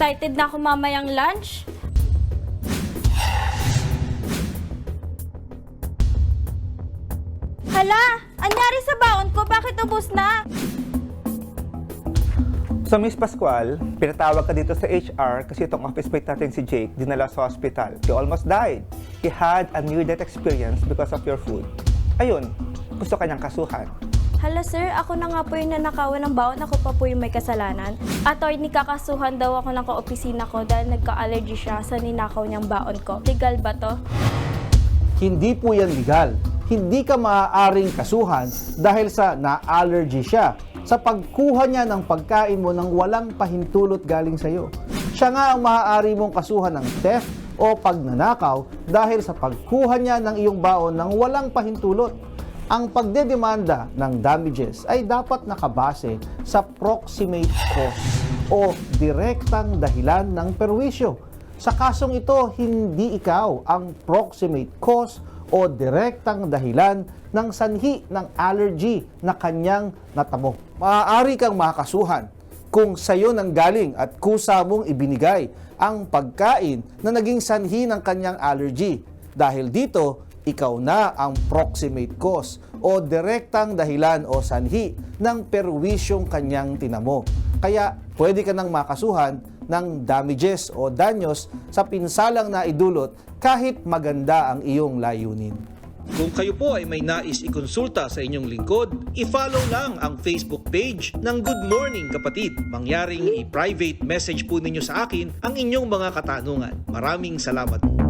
Excited na ako mamayang lunch. Hala! Anyari sa baon ko? Bakit ubos na? So Miss Pascual, pinatawag ka dito sa HR kasi itong office mate natin si Jake dinala sa hospital. He almost died. He had a near-death experience because of your food. Ayun, gusto kanyang kasuhan. Hala sir, ako na nga po yung nanakawan ng baon. Ako pa po yung may kasalanan. Attorney, kakasuhan daw ako ng kaopisina ko dahil nagka-allergy siya sa ninakaw niyang baon ko. Legal ba to? Hindi po yan legal. Hindi ka maaaring kasuhan dahil sa na-allergy siya sa pagkuha niya ng pagkain mo nang walang pahintulot galing sa iyo. Siya nga ang maaari mong kasuhan ng theft o pagnanakaw dahil sa pagkuha niya ng iyong baon nang walang pahintulot. Ang pagdedemanda ng damages ay dapat nakabase sa proximate cause o direktang dahilan ng perwisyo. Sa kasong ito, hindi ikaw ang proximate cause o direktang dahilan ng sanhi ng allergy na kanyang natamo. Maaari kang makasuhan kung sayo nang galing at kusa mong ibinigay ang pagkain na naging sanhi ng kanyang allergy. Dahil dito, ikaw na ang proximate cause o direktang dahilan o sanhi ng perwisyong kanyang tinamo. Kaya pwede ka nang makasuhan ng damages o danyos sa pinsalang na idulot kahit maganda ang iyong layunin. Kung kayo po ay may nais ikonsulta sa inyong lingkod, i-follow lang ang Facebook page ng Good Morning Kapatid. Mangyaring i-private message po ninyo sa akin ang inyong mga katanungan. Maraming salamat po.